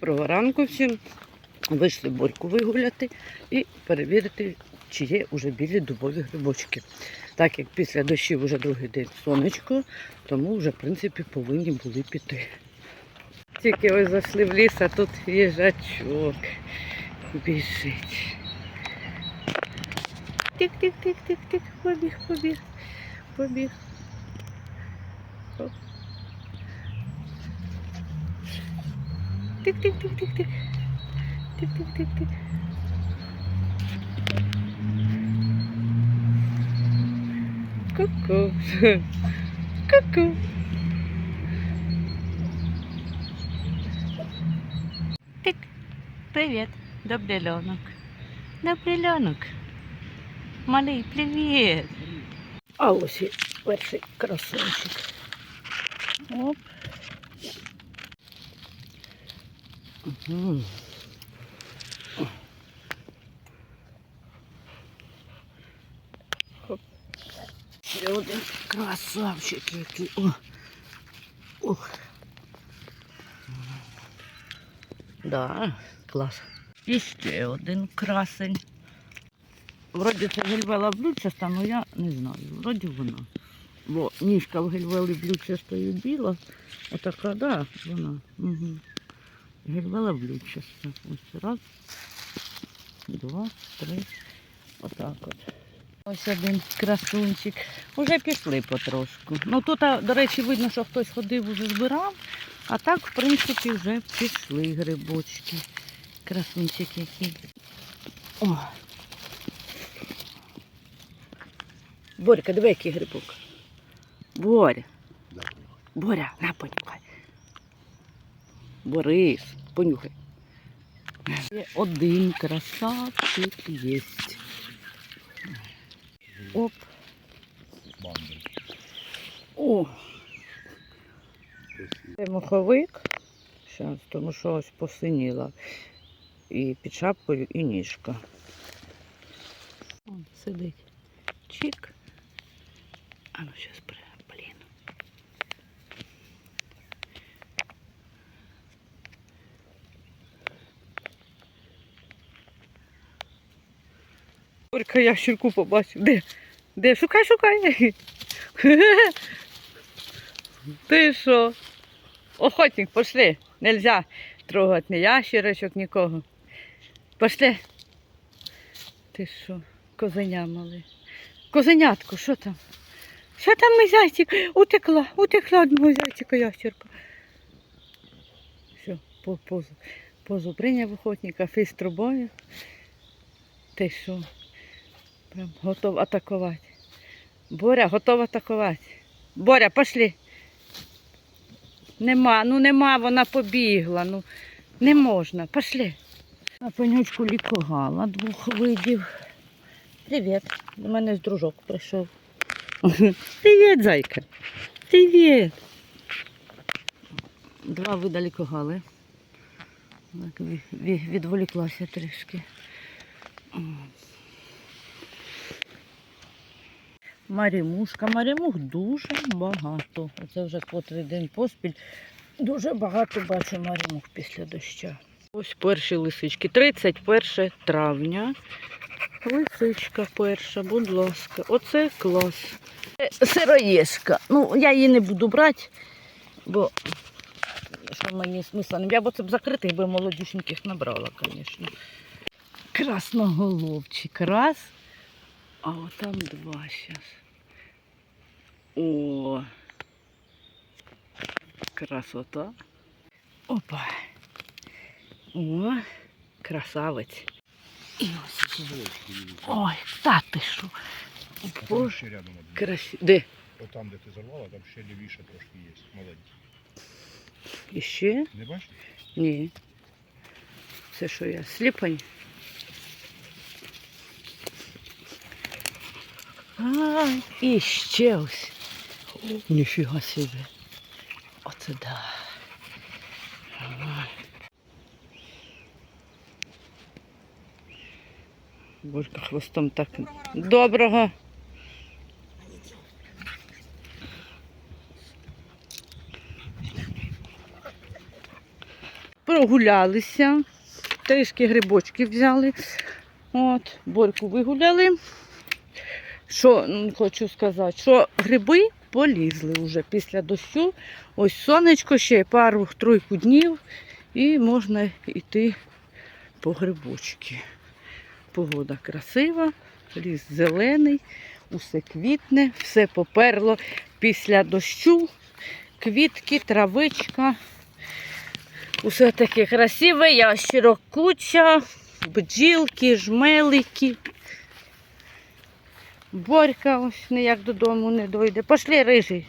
Доброго ранку всім. Вийшли борьку вигуляти і перевірити, чи є вже білі дубові грибочки. Так як після дощів вже другий день сонечко, тому вже, в принципі, повинні були піти. Тільки ось зайшли в ліс, а тут їжачок біжить. Тик-тик-тик-тик-тик, побіг, побіг, побіг. Оп. Тик-тик-тик-тик-тик. Тик-тик-тик-тик. Ку-ку. Ку-ку. Тик. Привіт. Добрий льонок. Добрий льонок. Малий, привіт. А ось і перший красунчик. Оп. Ще один красавчик який. О. Ух. Да, клас. І ще один красень. Вроді це гельвела блючаста, але я не знаю. Вроді вона. Бо ніжка в гельвели блючастої біла. Отака, да, вона. Угу. Гельвела блючаста. Ось раз, два, три. Отак от. Ось один красунчик. Уже пішли потрошку. Ну тут, до речі, видно, що хтось ходив, уже збирав. А так, в принципі, вже пішли грибочки. Красунчик який. О. Борька, диви, який грибок. Боря. Боря, на понюхай. Борис, понюхай. Є один красавчик є. Оп. О. Це моховик. Зараз, тому що ось посиніла. І під шапкою, і ніжка. Вон сидить. Чик. А ну зараз Горька ящерку побачив. Де? Де? Шукай, шукай. Ти що? Охотник, пошли. Нельзя трогати ні ящерочок, нікого. Пошли. Ти що? Козеня мали. Козенятко, що там? Що там мій зайчик? Утекла, утекла від мого зайчика ящерка. Все, позу. Позу прийняв охотника, фіс трубою. Ти що? Прям готов атакувати. Боря, готов атакувати. Боря, пошли. Нема, ну нема, вона побігла. Ну не можна. Пошли. На пенючку лікогала двох видів. Привіт. До мене з дружок прийшов. Привіт, зайка. Привіт. Два вида лікогали. Так, ві- ві- відволіклася трішки. Марімушка. Марімух дуже багато. Оце вже котрий день поспіль. Дуже багато бачу марімух після дощу. Ось перші лисички. 31 травня. Лисичка перша, будь ласка. Оце клас. Сироєшка. Ну, я її не буду брати, бо що мені смисла. Я б це б закритих би молодюшеньких набрала, звісно. Красноголовчик. Раз. А от там два зараз. О. Красота. Опа. О, красавець. І ось. ще. Ой, та ти що. Боже, рядом один. красиво. Де? Отам, де ти зарвала, там ще лівіше трошки є. Маленький. Іще? Не бачиш? Ні. Це що я? Сліпань? А, і ще ось. Ніфіга собі. Оце да. Борька хвостом так. Доброго. Прогулялися, трішки грибочки взяли. От, борьку вигуляли. Що хочу сказати, що гриби полізли вже після дощу. Ось сонечко ще пару-тройку днів і можна йти по грибочки. Погода красива, ліс зелений, усе квітне, все поперло після дощу, квітки, травичка. Усе таке красиве, ящерок куча, бджілки, жмелики. Борька ось ніяк додому не дойде. Пошли рижий.